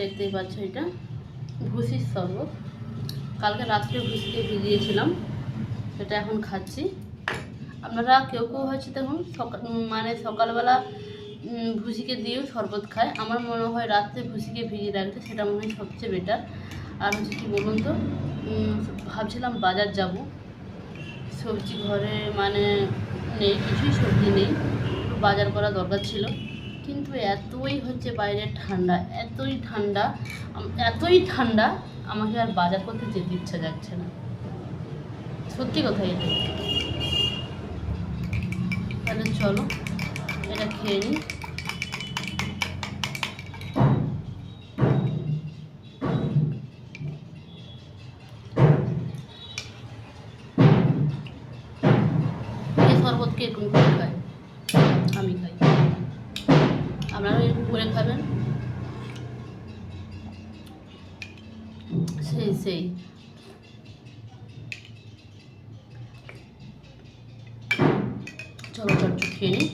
দেখতেই পাচ্ছ এটা। ভুসির শরবত। কালকে রাত্রে ভুসিকে ভিজিয়েছিলাম, সেটা এখন খাচ্ছি। আপনারা কেউ কেউ হচ্ছে দেখুন, সকাল মানে সকালবেলা ভুসিকে দিয়েও শরবত খায়। আমার মনে হয় রাত্রে ভুসিকে ভিজিয়ে রাখতে সেটা মনে হয় সবচেয়ে বেটার আর হচ্ছে কী বলুন তো ভাবছিলাম বাজার যাব। সবজি ঘরে মানে নেই, কিছুই সবজি নেই। বাজার করা দরকার ছিল। কিন্তু এতই হচ্ছে বাইরে ঠান্ডা, এতই ঠান্ডা এতই ঠান্ডা, আমাকে আর বাজার করতে যেতে ইচ্ছা যাচ্ছে না। সত্যি কথা এটা। তাহলে চলো, এটা খেয়ে নিই। শরবত কে কোন খায়? আপনারা এরকম করে খাবেন? সেই সেই। চলো চট খেয়ে নিই।